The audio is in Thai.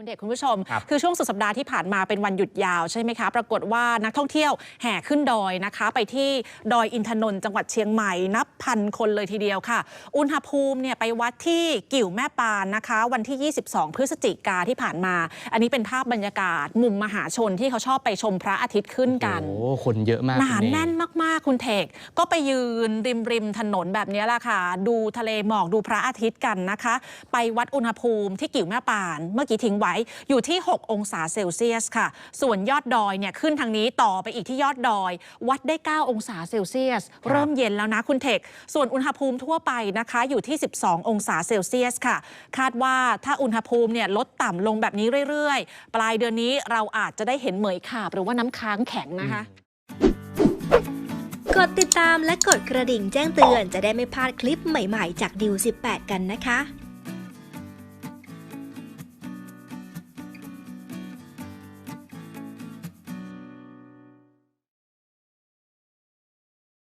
คุณเด็กคุณผู้ชมครับคือช่วงสุดสัปดาห์ที่ผ่านมาเป็นวันหยุดยาวใช่ไหมคะ ปรากฏว่านักท่องเที่ยวแห่ขึ้นดอยนะคะ ไปที่ดอยอินทนนท์จังหวัดเชียงใหม่นับพันคนเลยทีเดียวค่ะ อุณหภูมิเนี่ยไปวัดที่กิ่วแม่ปานนะคะ วันที่ 22 พฤศจิกาที่ผ่านมา อันนี้เป็นภาพบรรยากาศ มุมมหาชนที่เขาชอบไปชมพระอาทิตย์ขึ้นกันโอ้โหคนเยอะมากหนาคุณเมย์แน่นมากๆคุณเทกก็ไปยืนริมริมถนนแบบนี้แหละค่ะ ดูทะเลหมอกดูพระอาทิตย์กันนะคะ ไปวัดอุณหภูมิที่กิ่วแม่ปาน เมื่อกี้ทิ้งไว้อยู่ที่ 6 องศาเซลเซียสค่ะ ส่วนยอดดอยเนี่ยขึ้นทางนี้ต่อไปอีกที่ยอดดอย วัดได้ 9 องศาเซลเซียส เริ่มเย็นแล้วนะคุณเทกส่วนอุณหภูมิทั่วไปนะคะอยู่ที่ 12 องศาเซลเซียสค่ะ คาดว่าถ้าอุณหภูมิเนี่ยลดต่ำลงแบบนี้เรื่อยๆ ปลายเดือนนี้เราอาจจะได้เห็นเหมยขาบ หรือว่าน้ำค้างแข็งนะคะกดติดตามและกดกระดิ่งแจ้งเตือนจะได้ไม่พลาดคลิปใหม่ๆ จากดิว18 กันนะคะ